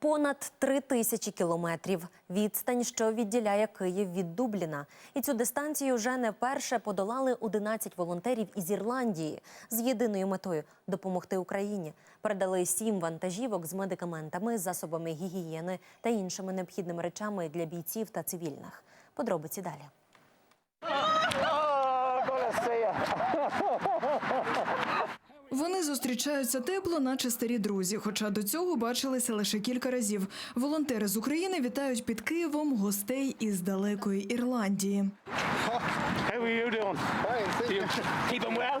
Понад три тисячі кілометрів відстань, що відділяє Київ від Дубліна. І цю дистанцію вже не вперше подолали 11 волонтерів із Ірландії з єдиною метою допомогти Україні. Передали сім вантажівок з медикаментами, засобами гігієни та іншими необхідними речами для бійців та цивільних. Подробиці далі. Вони зустрічаються тепло, наче старі друзі. Хоча до цього бачилися лише кілька разів. Волонтери з України вітають під Києвом гостей із далекої Ірландії. How are you doing? You keep them well?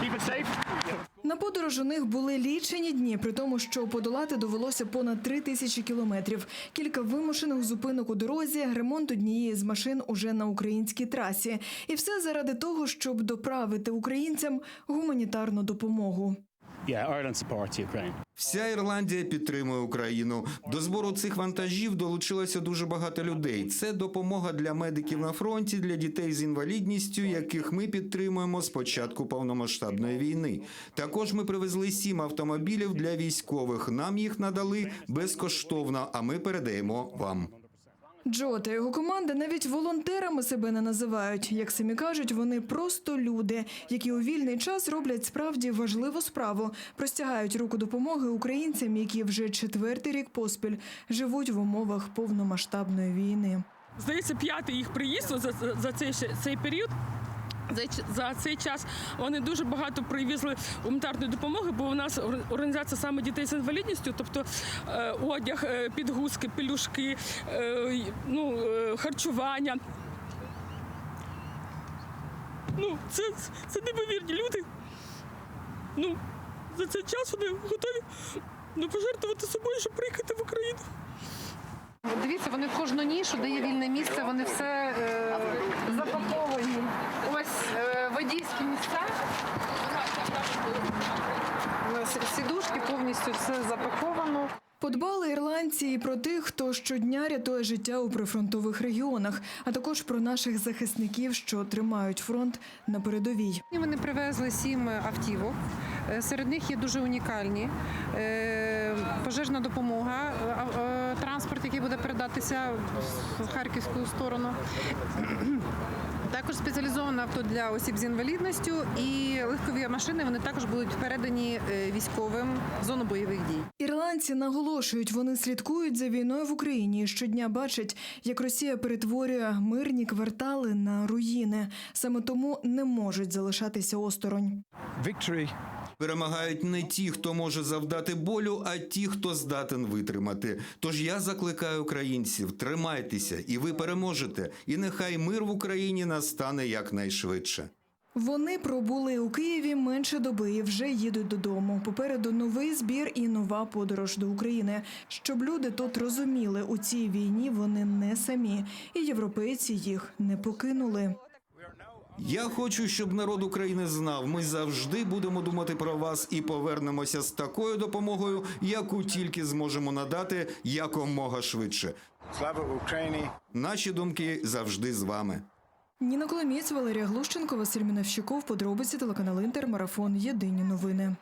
Keep it safe? На подорож у них були лічені дні, при тому, що подолати довелося понад три тисячі кілометрів. Кілька вимушених зупинок у дорозі, ремонт однієї з машин уже на українській трасі. І все заради того, щоб доправити українцям гуманітарну допомогу. Вся Ірландія підтримує Україну. До збору цих вантажів долучилося дуже багато людей. Це допомога для медиків на фронті, для дітей з інвалідністю, яких ми підтримуємо з початку повномасштабної війни. Також ми привезли сім автомобілів для військових. Нам їх надали безкоштовно, а ми передаємо вам. Джо та його команда навіть волонтерами себе не називають. Як самі кажуть, вони просто люди, які у вільний час роблять справді важливу справу, простягають руку допомоги українцям, які вже четвертий рік поспіль живуть в умовах повномасштабної війни. Здається, п'ятий їх приїзд за, за, цей, цей період. За, цей час вони дуже багато привезли гуманітарної допомоги, бо у нас організація саме дітей з інвалідністю, тобто е, одяг, е, підгузки, пелюшки, е, ну, харчування. Ну, це, це неймовірні люди. Ну, за цей час вони готові ну, пожертвувати собою, щоб приїхати в Україну. Дивіться, вони в кожну нішу, де є вільне місце, вони все Сідушки повністю все запаковано. Подбали ірландці і про тих, хто щодня рятує життя у прифронтових регіонах, а також про наших захисників, що тримають фронт на передовій. Вони привезли сім автівок. Е, Серед них є дуже унікальні. Е, Пожежна допомога, е, транспорт, який буде передатися в харківську сторону. Також спеціалізоване авто для осіб з інвалідністю і легкові машини вони також будуть передані е, військовим в зону бойових дій. Ірландці наголошують, вони слідкують за війною в Україні і щодня бачать, як Росія перетворює мирні квартали на руїни. Саме тому не можуть залишатися осторонь. Victory Перемагають не ті, хто може завдати болю, а ті, хто здатен витримати. Тож я закликаю українців: тримайтеся, і ви переможете. І нехай мир в Україні настане якнайшвидше. Вони пробули у Києві менше доби і вже їдуть додому. Попереду новий збір і нова подорож до України. Щоб люди тут розуміли, у цій війні вони не самі, і європейці їх не покинули. Я хочу, щоб народ України знав, ми завжди будемо думати про вас і повернемося з такою допомогою, яку тільки зможемо надати якомога швидше. Слава Україні! Наші думки завжди з вами. Ніна Коломієць, Валерія Глущенко, Василь Міновщиков. Подробиці телеканал Інтер. Марафон. Єдині новини.